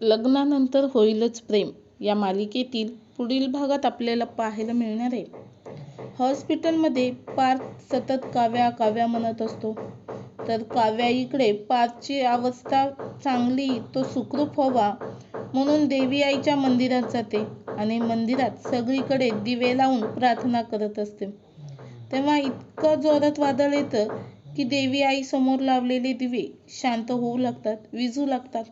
लग्नानंतर होईलच प्रेम. या मालिकेतील पुढील भागात आपल्याला पाहायला मिळणार आहे. हॉस्पिटलमध्ये पार्थ सतत काव्या काव्या म्हणत असतो. तर काव्या इकडे पार्थची अवस्था चांगली तो सुखरूप व्हावा म्हणून देवी आईच्या मंदिरात जाते आणि मंदिरात सगळीकडे दिवे लावून प्रार्थना करत असते. तेव्हा इतकं जोरात वादळ येतं की देवी आई समोर लावलेले दिवे शांत होऊ लागतात विजू लागतात.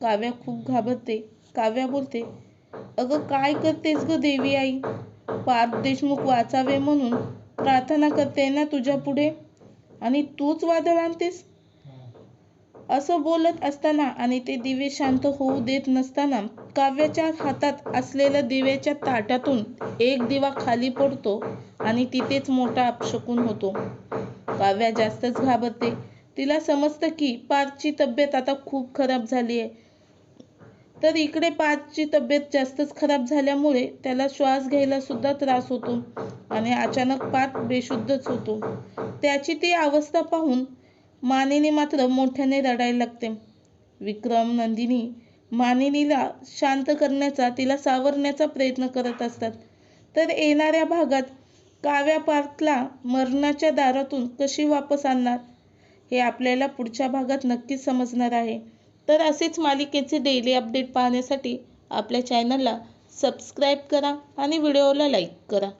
काव्या खूप घाबरते. काव्या बोलते अगं काय करतेस ग देवी आई? पार्थ देशमुख वाचावे म्हणून प्रार्थना करते ना तुझ्या पुढे? आणि तूच वादळ आणतेस? असं बोलत असताना आणि ते दिवे शांत होऊ देत नसताना काव्याच्या हातात असलेल्या दिव्याच्या ताटातून एक दिवा खाली पडतो आणि तिथेच मोठा अपशकून होतो. काव्या जास्तच घाबरते. तिला समजतं की पार्थची तब्येत आता खूप खराब झाली आहे तर इकडे पाचची तब्येत जास्तच खराब झाल्यामुळे त्याला श्वास घ्यायला सुद्धा त्रास होतो आणि अचानक पाच बेशुद्धच होतो. त्याची ती अवस्था पाहून मानिनी मात्र मोठ्याने रडायला लागते. विक्रम नंदिनी मानिनीला शांत करण्याचा तिला सावरण्याचा प्रयत्न करत असतात. तर येणाऱ्या भागात काव्या पार्थला मरणाच्या दारातून कशी वापस आणणार हे आपल्याला पुढच्या भागात नक्कीच समजणार आहे. तर असेच मालिकेचे डेली अपडेट पाहण्यासाठी आपल्या चॅनलला सबस्क्राईब करा आणि व्हिडिओला लाईक करा.